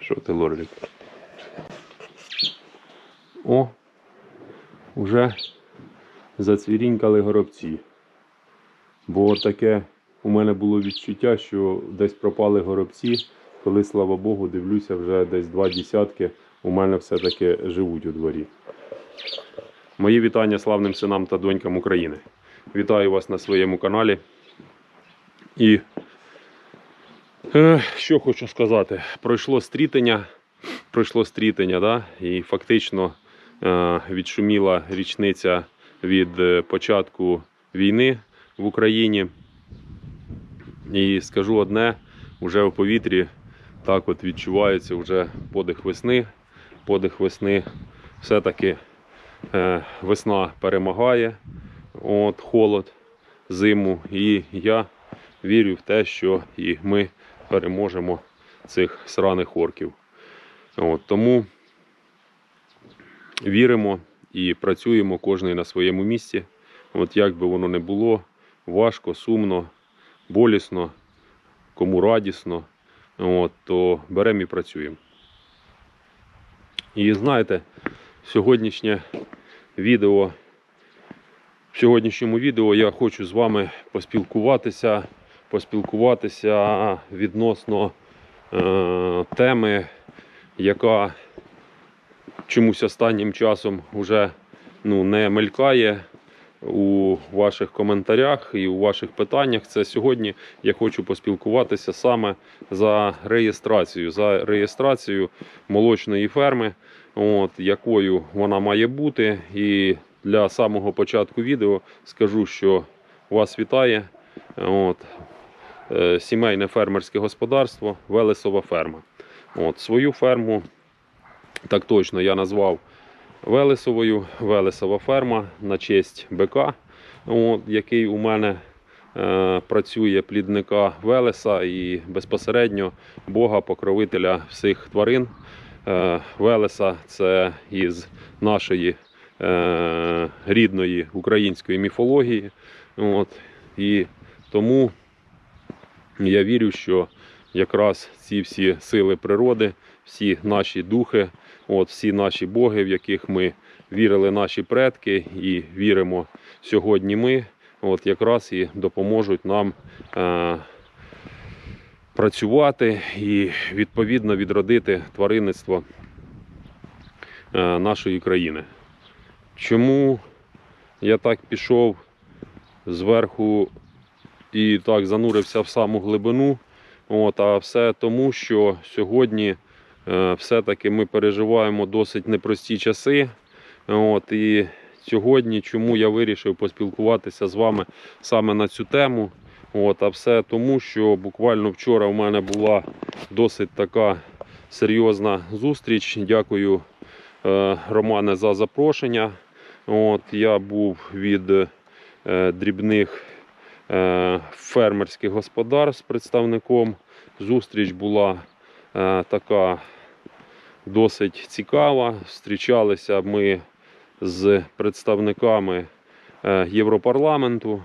Що ти, лорлік? О, вже зацвірінькали горобці. Бо таке у мене було відчуття, що десь пропали горобці, коли, слава Богу, дивлюся, вже десь два десятки у мене все-таки живуть у дворі. Мої вітання славним синам та донькам України. Вітаю вас на своєму каналі. І що хочу сказати, пройшло стрітення, пройшло стрітення, да? і фактично е, відшуміла річниця від е, початку війни в Україні. І скажу одне, вже в повітрі так от відчувається вже подих весни. Подих весни все-таки е, весна перемагає от, холод, зиму. І я вірю в те, що і ми переможемо цих сраних орків. От, тому віримо і працюємо кожен на своєму місці. От як би воно не було, важко, сумно, болісно, кому радісно, от, то беремо і працюємо. І знаєте, сьогоднішнє відео, в сьогоднішньому відео я хочу з вами поспілкуватися, поспілкуватися відносно е, теми, яка чомусь останнім часом вже ну, не мелькає у ваших коментарях і у ваших питаннях. Це сьогодні я хочу поспілкуватися саме за реєстрацію, за реєстрацію молочної ферми, от, якою вона має бути. І для самого початку відео скажу, що вас вітає от, сімейне фермерське господарство Велесова ферма. От, свою ферму так точно я назвав Велесовою, Велесова ферма на честь БК, от, який у мене е, працює плідника Велеса і безпосередньо Бога, покровителя всіх тварин. Е, Велеса це із нашої е, рідної української міфології. От, і тому я вірю, що якраз ці всі сили природи, всі наші духи, от, всі наші боги, в яких ми вірили наші предки і віримо сьогодні ми, от, якраз і допоможуть нам е, працювати і відповідно відродити тваринництво е, нашої країни. Чому я так пішов зверху і так занурився в саму глибину? От, а все тому, що сьогодні е, все-таки ми переживаємо досить непрості часи. От, і сьогодні, чому я вирішив поспілкуватися з вами саме на цю тему? От, а все тому, що буквально вчора в мене була досить така серйозна зустріч. Дякую, е, Романе, за запрошення. От, я був від е, дрібних фермерських господарств з представником. Зустріч була е, така досить цікава. Зустрічалися ми з представниками е, Європарламенту,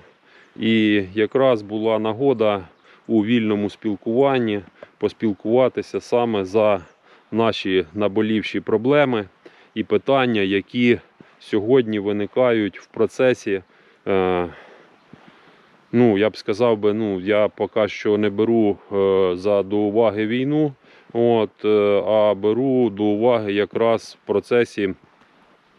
і якраз була нагода у вільному спілкуванні поспілкуватися саме за наші наболівші проблеми і питання, які сьогодні виникають в процесі. Ну, я б сказав би, ну, я поки що не беру е, за до уваги війну, от, е, а беру до уваги якраз в процесі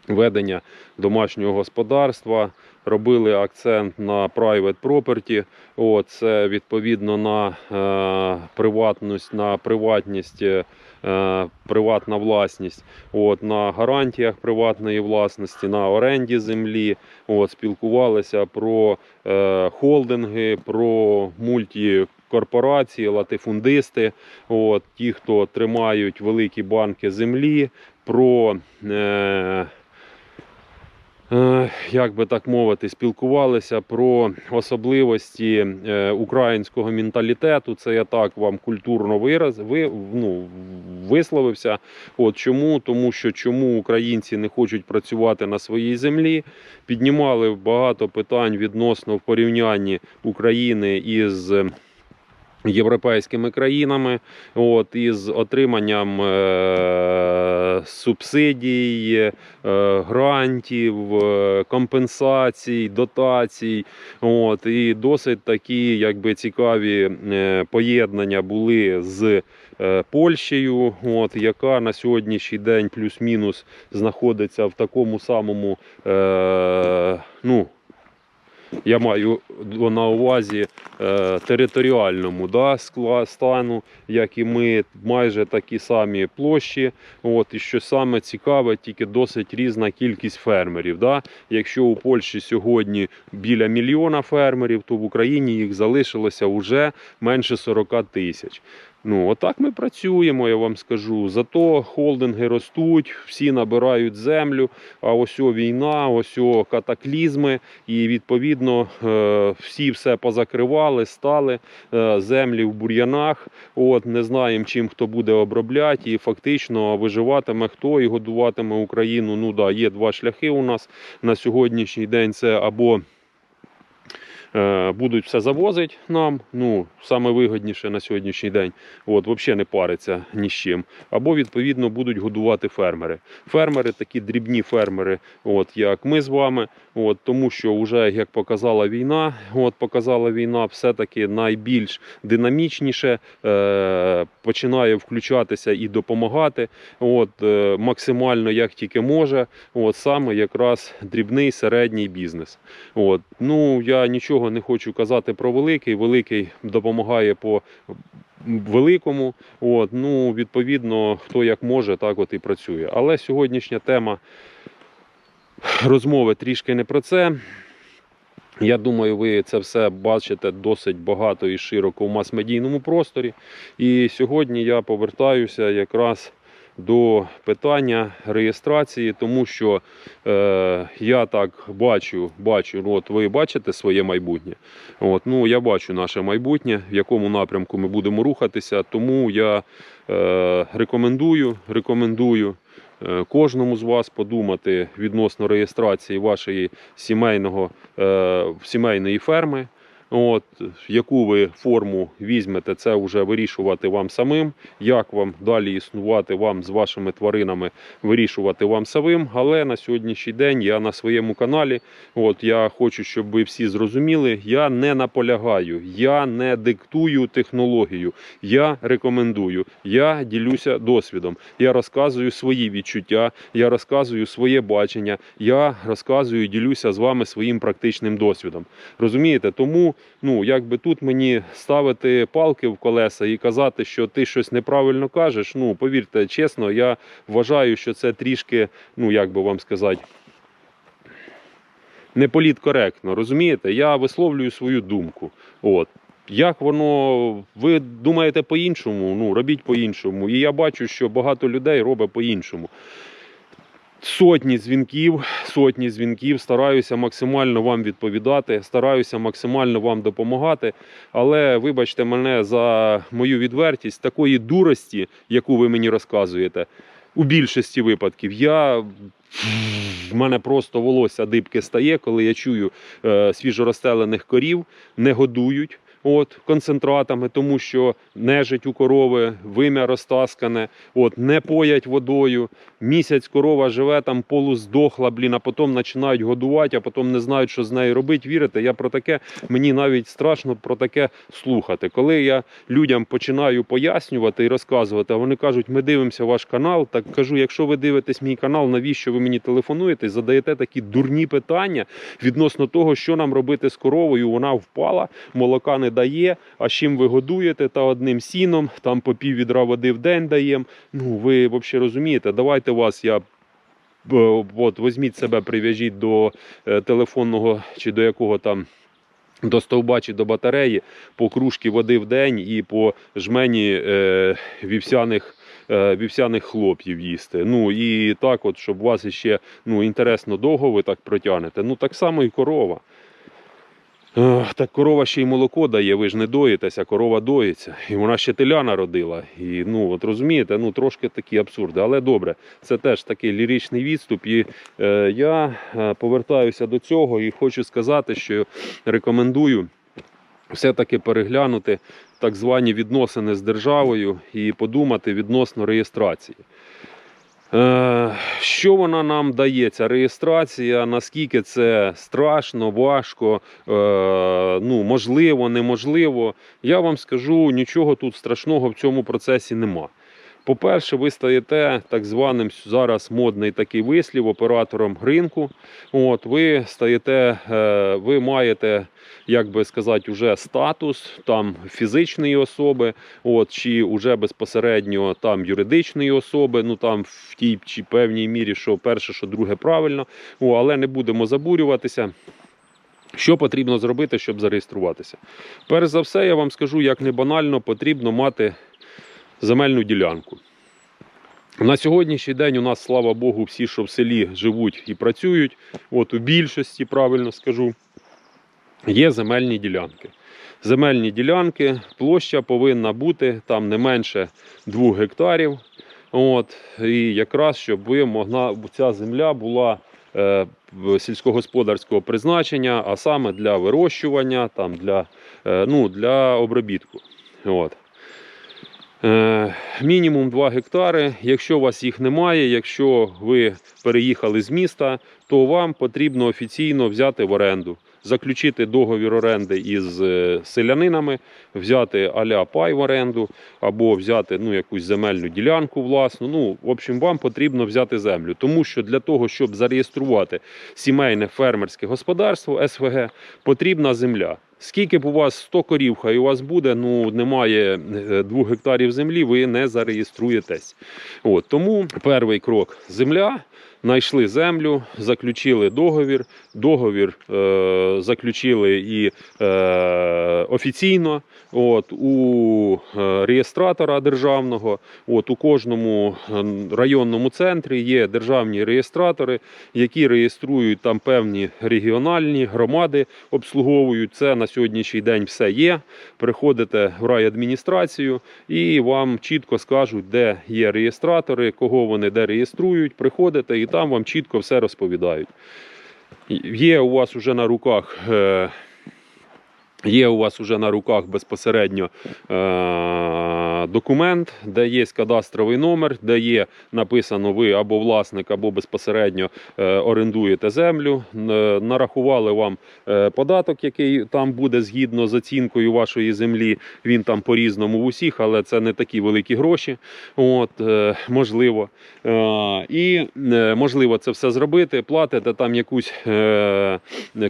ведення домашнього господарства. Робили акцент на private property, от, це відповідно на е, приватність, на приватність, е, приватна власність, от, на гарантіях приватної власності, на оренді землі. От, спілкувалися про е, холдинги, про мультикорпорації, латифундисти, от, ті, хто тримають великі банки землі, про Е, як би так мовити, спілкувалися про особливості е, українського менталітету. Це я так вам культурно вираз, ви, ну, висловився. От чому? Тому що чому українці не хочуть працювати на своїй землі. Піднімали багато питань відносно в порівнянні України із європейськими країнами, от, із отриманням е, субсидій, е, грантів, е, компенсацій, дотацій. От, і досить такі якби, цікаві е, поєднання були з е, Польщею, от, яка на сьогоднішній день плюс-мінус знаходиться в такому самому. Е, ну, я маю на увазі е, територіальному да, стану, як і ми, майже такі самі площі. От, і що саме цікаве, тільки досить різна кількість фермерів. Да. Якщо у Польщі сьогодні біля мільйона фермерів, то в Україні їх залишилося вже менше 40 тисяч. Ну, отак ми працюємо, я вам скажу. Зато холдинги ростуть, всі набирають землю, а ось о війна, ось о катаклізми, і відповідно е, всі все позакривали, стали е, землі в бур'янах. От не знаємо, чим хто буде обробляти, і фактично виживатиме хто і годуватиме Україну. Ну да, є два шляхи у нас на сьогоднішній день. Це або будуть все завозити нам. Ну, саме вигідніше на сьогоднішній день. От, взагалі не париться ні з чим. Або відповідно будуть годувати фермери. Фермери, такі дрібні фермери, от як ми з вами. От, тому що вже як показала війна, от показала війна, все-таки найбільш динамічніше е, починає включатися і допомагати. От, е, максимально як тільки може. От саме якраз дрібний середній бізнес. От, ну я нічого не хочу казати про великий. Великий допомагає по великому. От, ну, відповідно, хто як може, так от і працює. Але сьогоднішня тема розмови трішки не про це. Я думаю, ви це все бачите досить багато і широко в мас-медійному просторі. І сьогодні я повертаюся якраз до питання реєстрації, тому що е, я так бачу, бачу, ну, от ви бачите своє майбутнє. От, ну, я бачу наше майбутнє, в якому напрямку ми будемо рухатися. Тому я е, рекомендую, рекомендую е, кожному з вас подумати відносно реєстрації вашої сімейного, е, сімейної ферми. От, яку ви форму візьмете, це вже вирішувати вам самим. Як вам далі існувати вам з вашими тваринами, вирішувати вам самим. Але на сьогоднішній день я на своєму каналі. От я хочу, щоб ви всі зрозуміли. Я не наполягаю, я не диктую технологію. Я рекомендую, я ділюся досвідом. Я розказую свої відчуття, я розказую своє бачення, я розказую, ділюся з вами своїм практичним досвідом. Розумієте? Тому ну якби тут мені ставити палки в колеса і казати, що ти щось неправильно кажеш. Ну повірте, чесно, я вважаю, що це трішки, ну як би вам сказати. Не політкоректно, розумієте? Я висловлюю свою думку. От. Як воно, ви думаєте по-іншому, ну робіть по-іншому. І я бачу, що багато людей робить по-іншому. Сотні дзвінків, сотні дзвінків, стараюся максимально вам відповідати, стараюся максимально вам допомагати. Але вибачте мене за мою відвертість, такої дурості, яку ви мені розказуєте, у більшості випадків я. В мене просто волосся дибки стає, коли я чую е, свіжоростелених корів, не годують от, концентратами, тому що нежить у корови, вим'я розтаскане, от, не поять водою. Місяць корова живе там полуздохла, блін, а потім починають годувати, а потім не знають, що з нею робити. Вірите, я про таке, мені навіть страшно про таке слухати. Коли я людям починаю пояснювати і розказувати, а вони кажуть, ми дивимося ваш канал, так кажу, якщо ви дивитесь мій канал, навіщо ви мені телефонуєте, задаєте такі дурні питання відносно того, що нам робити з коровою, вона впала, молока не дає, а чим ви годуєте, та одним сіном, там по пів відра води в день даємо. Ну, ви взагалі розумієте, давайте вас я. е, От, візьміть себе, прив'яжіть до е, телефонного чи до якого там до стовба чи до батареї по кружки води в день і по жмені е, вівсяних. е, Вівсяних хлоп'їв їсти. Ну і так, от, щоб вас ще ну, інтересно довго ви так протягнете. Ну так само і корова. Так корова ще й молоко дає, ви ж не доїтеся, корова доїться. І вона ще теля народила. І ну от розумієте, ну трошки такі абсурди. Але добре, це теж такий ліричний відступ. І е, я е, повертаюся до цього і хочу сказати, що рекомендую. Все-таки переглянути так звані відносини з державою і подумати відносно реєстрації. Е, Що вона нам дає, ця реєстрація? Наскільки це страшно, важко, е, ну, можливо, неможливо. Я вам скажу, нічого тут страшного в цьому процесі нема. По-перше, ви стаєте так званим зараз модний такий вислів оператором ринку. От, ви стаєте, е, ви маєте, як би сказати, уже статус там фізичної особи, от, чи уже безпосередньо там юридичної особи, ну там в тій чи певній мірі, що перше, що друге правильно. О, але не будемо забурюватися. Що потрібно зробити, щоб зареєструватися? Перш за все, я вам скажу, як не банально, потрібно мати земельну ділянку. На сьогоднішній день у нас, слава Богу, всі, що в селі живуть і працюють, от у більшості, правильно скажу, є земельні ділянки. Земельні ділянки, площа повинна бути там не менше 2 гектарів. От, і якраз щоб ви могла, ця земля була е, сільськогосподарського призначення, а саме для вирощування, там, для, е, ну, для обробітку. От. Е, Мінімум 2 гектари. Якщо у вас їх немає, якщо ви переїхали з міста, то вам потрібно офіційно взяти в оренду, заключити договір оренди із е, селянинами, взяти аля пай в оренду, або взяти ну, якусь земельну ділянку власну. Ну, в общем, вам потрібно взяти землю. Тому що для того, щоб зареєструвати сімейне фермерське господарство СВГ, потрібна земля. Скільки б у вас 100 корів, хай у вас буде, ну немає 2 гектарів землі, ви не зареєструєтесь. От, тому перший крок земля. Знайшли землю, заключили договір. Договір е, заключили і е, офіційно от, у е, реєстратора державного. От, у кожному е, районному центрі є державні реєстратори, які реєструють там певні регіональні громади, обслуговують. Це на сьогоднішній день все є. Приходите в райадміністрацію і вам чітко скажуть, де є реєстратори, кого вони де реєструють. Приходите і там вам чітко все розповідають. Є у вас уже на руках. е, Є у вас уже на руках безпосередньо е- документ, де є кадастровий номер, де є написано ви або власник, або безпосередньо е- орендуєте землю. Нарахували вам е, податок, який там буде згідно з оцінкою вашої землі. Він там по-різному в усіх, але це не такі великі гроші. От, е, можливо. Е, і е, можливо це все зробити. Платите там якусь е,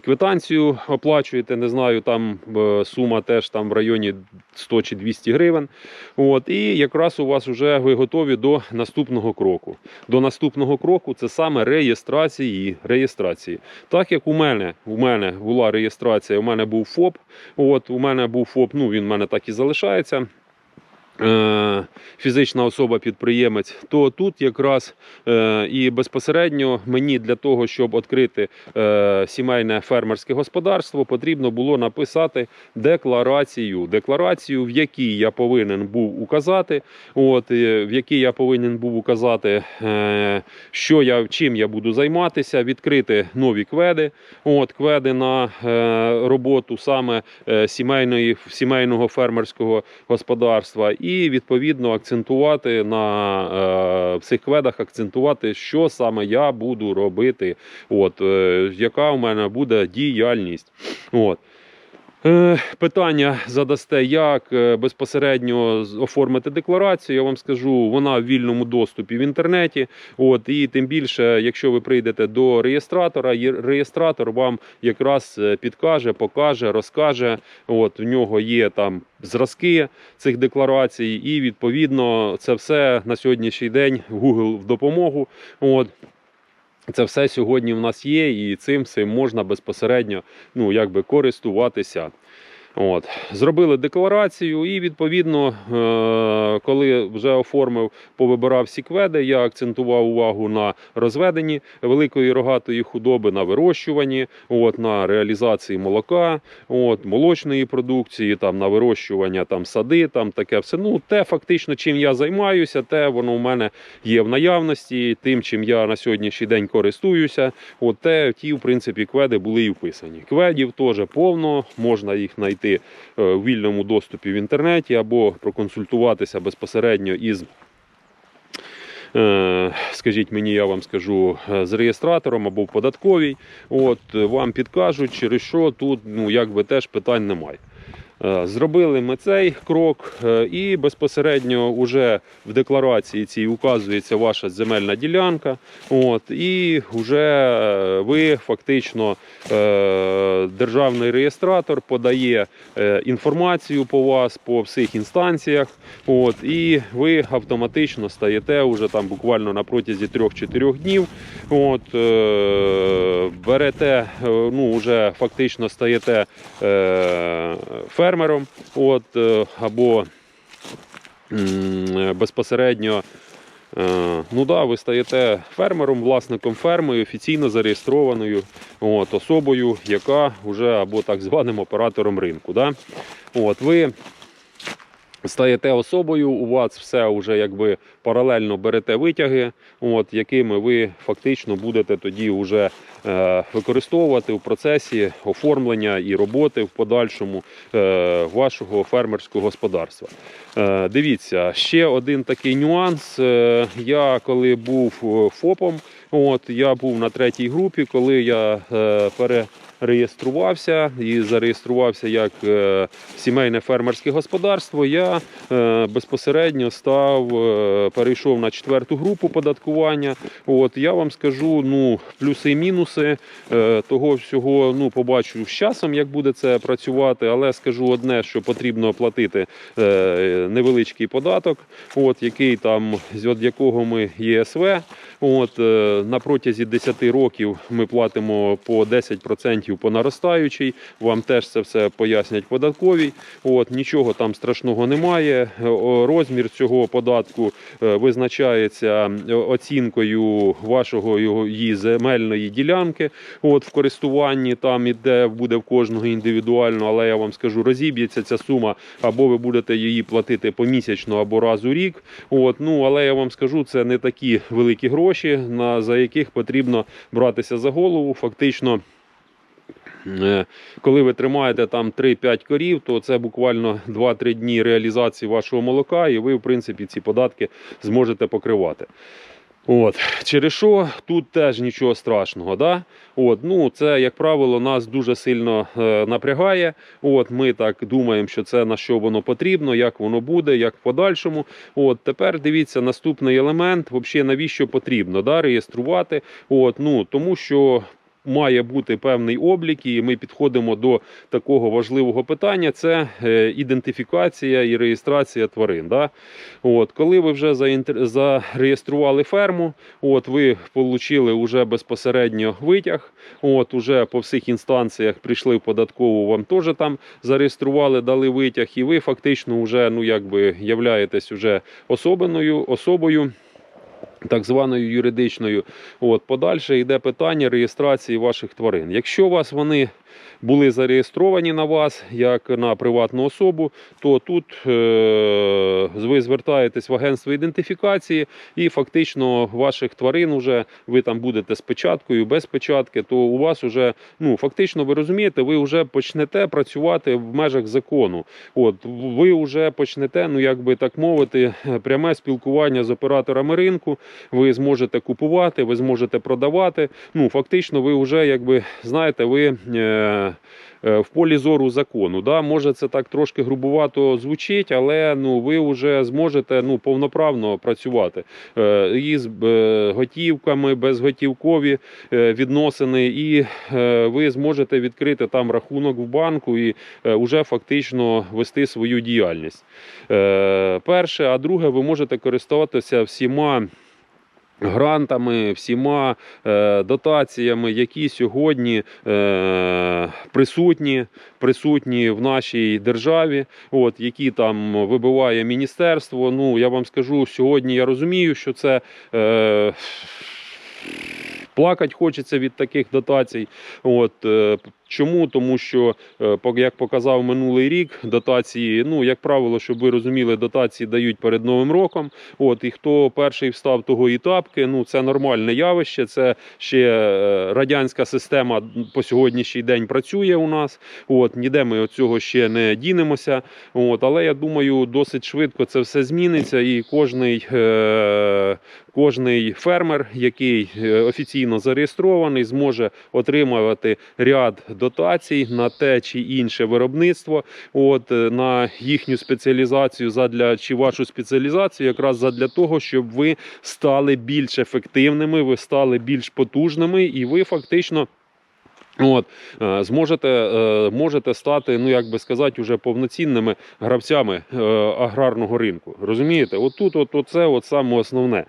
квитанцію, оплачуєте, не знаю, там е, сума теж там в районі 100 чи 200 гривень. От, і якраз у вас вже ви готові до наступного кроку. До наступного кроку це саме реєстрації. реєстрації. Так як у мене, у мене була реєстрація, у мене був ФОП. От, у мене був ФОП, ну він в мене так і залишається. Е, Фізична особа-підприємець, то тут якраз е, і безпосередньо мені для того, щоб відкрити е, сімейне фермерське господарство, потрібно було написати декларацію. Декларацію, в якій я повинен був указати, от, в якій я повинен був указати, що я, чим я буду займатися, відкрити нові кведи, от, кведи на роботу саме сімейної, сімейного фермерського господарства, і відповідно акцентувати на е, цих кведах, акцентувати, що саме я буду робити, от, е, яка у мене буде діяльність. От. Е, Питання задасте, як е, безпосередньо оформити декларацію. Я вам скажу, вона в вільному доступі в інтернеті. От і тим більше, якщо ви прийдете до реєстратора, реєстратор вам якраз е, підкаже, покаже, розкаже. От в нього є там зразки цих декларацій, і відповідно це все на сьогоднішній день Google в допомогу. От. Це все сьогодні в нас є, і цим всім можна безпосередньо ну, якби користуватися. От. Зробили декларацію, і відповідно, е, коли вже оформив, повибирав всі кведи, я акцентував увагу на розведенні великої рогатої худоби, на вирощуванні, от, на реалізації молока, от, молочної продукції, там, на вирощування там, сади, там таке все. Ну, те фактично, чим я займаюся, те воно у мене є в наявності, тим, чим я на сьогоднішній день користуюся. От те, ті, в принципі, кведи були і вписані. Кведів теж повно, можна їх знайти знайти в вільному доступі в інтернеті або проконсультуватися безпосередньо із. е, Скажіть мені, я вам скажу е, з реєстратором або в податковій. От е, вам підкажуть, через що тут ну якби теж питань немає. Е, Зробили ми цей крок, е, і безпосередньо вже в декларації цій указується ваша земельна ділянка. От, і вже е, ви фактично державний реєстратор подає інформацію по вас по всіх інстанціях. От, і ви автоматично стаєте вже там буквально на протязі 3-4 днів. От, берете, ну вже фактично стаєте е, фермером, от, е, або безпосередньо. Е, Ну да, ви стаєте фермером, власником ферми, офіційно зареєстрованою от, особою, яка вже або так званим оператором ринку. Да? От, ви стаєте особою, у вас все вже якби паралельно берете витяги, от, якими ви фактично будете тоді вже е, використовувати в процесі оформлення і роботи в подальшому е, вашого фермерського господарства. Е, дивіться, ще один такий нюанс. Е, я коли був е, ФОПом, от, я був на третій групі, коли я е, пере реєструвався і зареєструвався як е, сімейне фермерське господарство. Я е, безпосередньо став, е, перейшов на четверту групу податкування. От я вам скажу ну, плюси і мінуси того всього. Ну, побачу з часом, як буде це працювати, але скажу одне, що потрібно платити невеличкий податок, от який там з якого ми ЄСВ. От на протязі 10 років ми платимо по 10% по наростаючій. Вам теж це все пояснять податковій. От нічого там страшного немає. Розмір цього податку е, визначається е, оцінкою вашого її земельної ділянки. От в користуванні там іде буде в кожного індивідуально, але я вам скажу, розіб'ється ця сума, або ви будете її платити помісячно або раз у рік. От ну але я вам скажу, це не такі великі гроші, на за яких потрібно братися за голову. Фактично. Е, Коли ви тримаєте там 3-5 корів, то це буквально 2-3 дні реалізації вашого молока, і ви, в принципі, ці податки зможете покривати. От. Через що тут теж нічого страшного. Да? От, ну, це, як правило, нас дуже сильно е, напрягає. От, ми так думаємо, що це на що воно потрібно, як воно буде, як в подальшому. От, тепер дивіться, наступний елемент, взагалі, навіщо потрібно да, реєструвати. От, ну, тому що має бути певний облік, і ми підходимо до такого важливого питання: це е, ідентифікація і реєстрація тварин. Да? От, коли ви вже зареєстрували ферму, от ви отримали вже безпосередньо витяг. От уже по всіх інстанціях прийшли в податкову, вам теж там зареєстрували, дали витяг, і ви фактично вже ну якби являєтесь уже особеною особою. Так званою юридичною, от подальше йде питання реєстрації ваших тварин. Якщо вас вони були зареєстровані на вас як на приватну особу, то тут е- ви звертаєтесь в агентство ідентифікації і фактично ваших тварин уже ви там будете з печаткою, без печатки, то у вас уже ну фактично ви розумієте, ви вже почнете працювати в межах закону. От ви вже почнете, ну як би так мовити, пряме спілкування з операторами ринку. Ви зможете купувати, ви зможете продавати. Ну фактично, ви вже якби знаєте, ви. Е- в полі зору закону. Да? Може це так трошки грубувато звучить, але ну, ви вже зможете ну, повноправно працювати е, із е, готівками, безготівкові відносини, і ви зможете відкрити там рахунок в банку і вже фактично вести свою діяльність. Перше, а друге, ви можете користуватися всіма. Грантами, всіма е, дотаціями, які сьогодні е, присутні, присутні в нашій державі, от які там вибиває міністерство. Ну я вам скажу, сьогодні я розумію, що це. Е, Плакать хочеться від таких дотацій. От, е, Чому? Тому що, е, як показав минулий рік, дотації, ну як правило, щоб ви розуміли, дотації дають перед новим роком. От і хто перший встав, того і тапки. Ну це нормальне явище. Це ще е, радянська система по сьогоднішній день працює у нас. От ніде ми від цього ще не дінемося. От, але я думаю, досить швидко це все зміниться, і кожний, е, кожний фермер, який офіційно зареєстрований, зможе отримувати ряд дотацій на те чи інше виробництво. От е, на їхню спеціалізацію задля чи вашу спеціалізацію, якраз задля того, щоб ви стали більш ефективними, ви стали більш потужними, і ви фактично. От, е, зможете, е, можете стати, ну як би сказати, уже повноцінними гравцями аграрного ринку. Розумієте? От тут, от, оце от саме основне.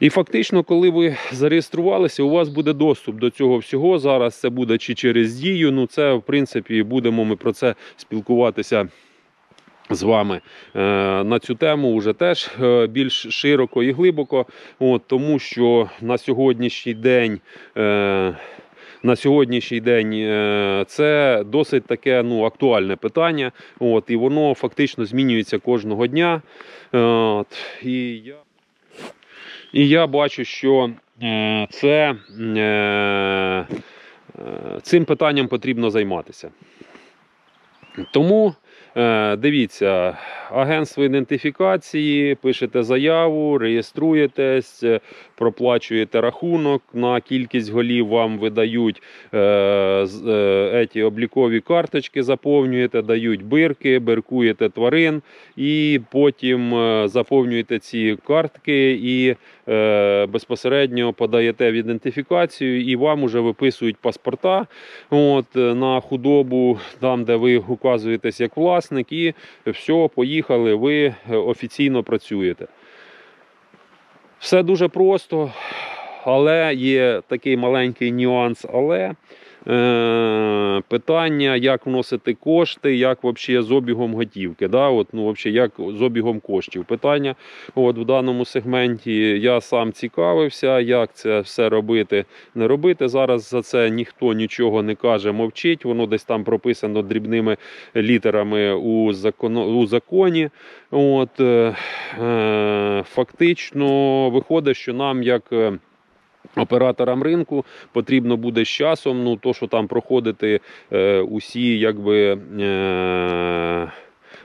І фактично, коли ви зареєструвалися, у вас буде доступ до цього всього. Зараз це буде чи через дію. Ну, це в принципі будемо ми про це спілкуватися. З вами е, на цю тему вже теж е, більш широко і глибоко, от, тому що на сьогоднішній день е, на сьогоднішній день це досить таке ну, актуальне питання. От, і воно фактично змінюється кожного дня. От, і, я, і я бачу, що е, це, е, е, цим питанням потрібно займатися. Тому дивіться, агентство ідентифікації, пишете заяву, реєструєтесь, проплачуєте рахунок на кількість голів, вам видають еті облікові карточки, заповнюєте, дають бирки, биркуєте тварин, і потім заповнюєте ці картки і безпосередньо подаєте в ідентифікацію, і вам уже виписують паспорта от, е, на худобу, там, де ви указуєтесь як власник, і все, поїхали, ви е, офіційно працюєте. Все дуже просто, але є такий маленький нюанс, але е, питання, як вносити кошти, як взагалі з обігом готівки. Да? От, ну, вообще, як з обігом коштів. Питання от, в даному сегменті я сам цікавився, як це все робити, не робити. Зараз за це ніхто нічого не каже, мовчить. Воно десь там прописано дрібними літерами у, закону, у законі. От, е, е, фактично виходить, що нам як. Операторам ринку потрібно буде з часом, ну то, що там проходити е, усі якби. Е,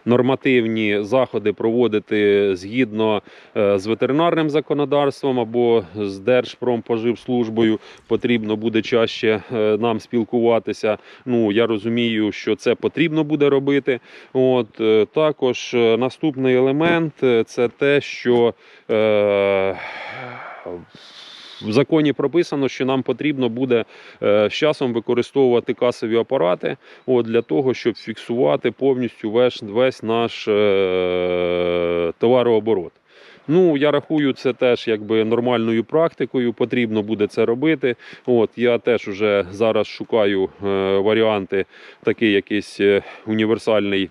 Нормативні заходи проводити згідно е, з ветеринарним законодавством або з Держпромпоживслужбою потрібно буде чаще е, нам спілкуватися. Ну я розумію, що це потрібно буде робити. От е, також наступний елемент це те, що е, в законі прописано, що нам потрібно буде е, з часом використовувати касові апарати от, для того, щоб фіксувати повністю весь, весь наш е, товарооборот. Ну, я рахую, це теж якби нормальною практикою. Потрібно буде це робити. От я теж уже зараз шукаю е, варіанти, такий якийсь універсальний.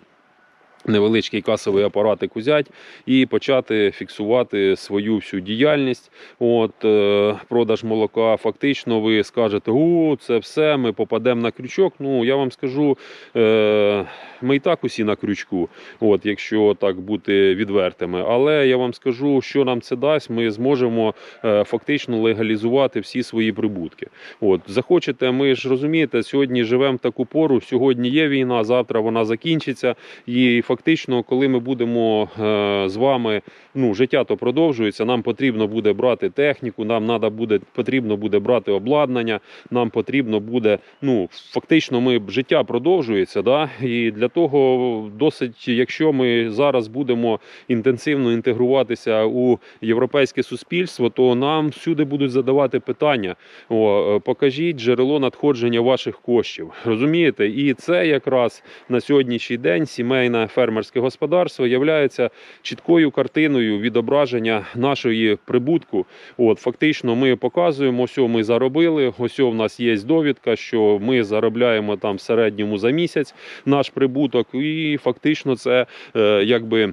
Невеличкий касовий апаратик узять і почати фіксувати свою всю діяльність. От е, продаж молока. Фактично, ви скажете, о, це все, ми попадемо на крючок. Ну я вам скажу, е, ми і так усі на крючку, от якщо так бути відвертими. Але я вам скажу, що нам це дасть. Ми зможемо е, фактично легалізувати всі свої прибутки. От захочете, ми ж розумієте, сьогодні живемо в таку пору. Сьогодні є війна, завтра вона закінчиться. І фактично, коли ми будемо е, з вами, ну життя то продовжується. Нам потрібно буде брати техніку, нам надо буде потрібно буде брати обладнання. Нам потрібно буде. Ну фактично, ми життя продовжується. Да? І для того досить, якщо ми зараз будемо інтенсивно інтегруватися у європейське суспільство, то нам всюди будуть задавати питання: о, е, покажіть джерело надходження ваших коштів. Розумієте? І це якраз на сьогоднішній день сімейне фермерське господарство являється чіткою картиною відображення нашої прибутку. От фактично, ми показуємо, що ми заробили. Ось в нас є довідка, що ми заробляємо там в середньому за місяць наш прибуток, і фактично це е, якби.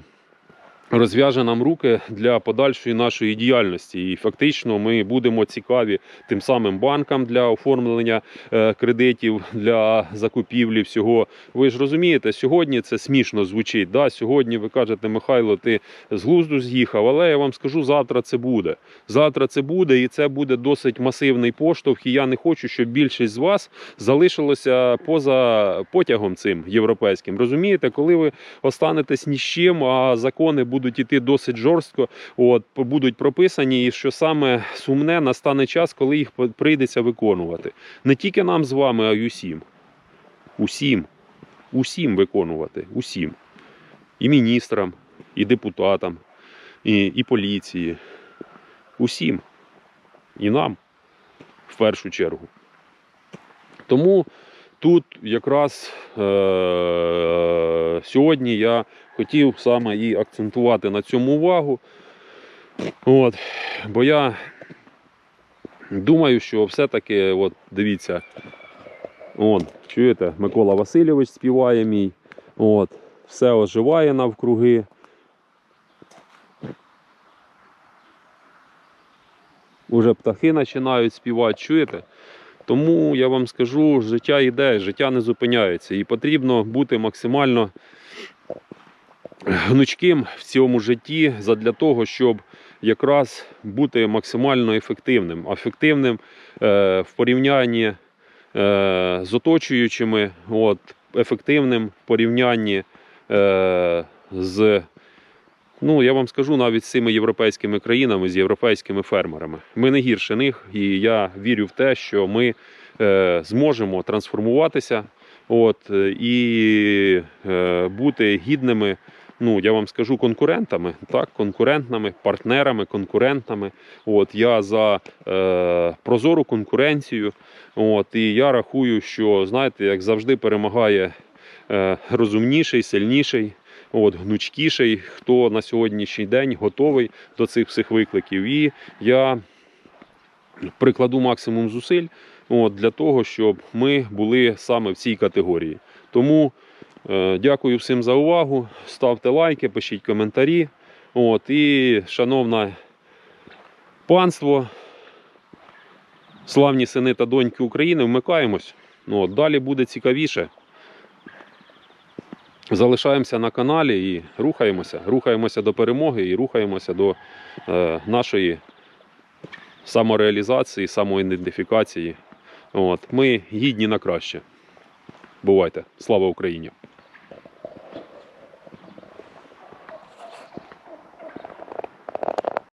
Розв'яже нам руки для подальшої нашої діяльності. І фактично ми будемо цікаві тим самим банкам для оформлення е, кредитів, для закупівлі всього. Ви ж розумієте, сьогодні це смішно звучить. Да? Сьогодні ви кажете, Михайло, ти з глузду з'їхав, але я вам скажу, завтра це буде. Завтра це буде, і це буде досить масивний поштовх. І я не хочу, щоб більшість з вас залишилося поза потягом цим європейським. Розумієте, коли ви останетесь ні з чим, а закони будуть іти досить жорстко, от будуть прописані, і що саме сумне, настане час, коли їх прийдеться виконувати. Не тільки нам з вами, а й усім. Усім. Усім виконувати. Усім. І міністрам, і депутатам, і, і поліції. Усім. І нам в першу чергу. Тому тут якраз е- сьогодні я хотів саме і акцентувати на цьому увагу. От, бо я думаю, що все-таки, от дивіться, он, чуєте, Микола Васильович співає мій. От, все оживає навкруги. Уже птахи починають співати, чуєте? Тому я вам скажу, життя йде, життя не зупиняється. І потрібно бути максимально гнучким в цьому житті задля того, щоб якраз бути максимально ефективним. Ефективним е, в порівнянні е, з оточуючими, от, ефективним в порівнянні е, з, ну я вам скажу, навіть з цими європейськими країнами, з європейськими фермерами. Ми не гірше них, і я вірю в те, що ми е, зможемо трансформуватися от, е, і е, бути гідними. Ну, я вам скажу конкурентами, так, конкурентними, партнерами, конкурентами. От я за е, прозору конкуренцію. От, і я рахую, що знаєте, як завжди перемагає е, розумніший, сильніший, от, гнучкіший, хто на сьогоднішній день готовий до цих всіх викликів. І я прикладу максимум зусиль от, для того, щоб ми були саме в цій категорії. Тому е, дякую всім за увагу. Ставте лайки, пишіть коментарі. От, і, шановне панство, славні сини та доньки України, вмикаємось. Ну, от, далі буде цікавіше. Залишаємося на каналі і рухаємося. Рухаємося до перемоги і рухаємося до е, нашої самореалізації, самоідентифікації. От, ми гідні на краще. Бувайте! Слава Україні!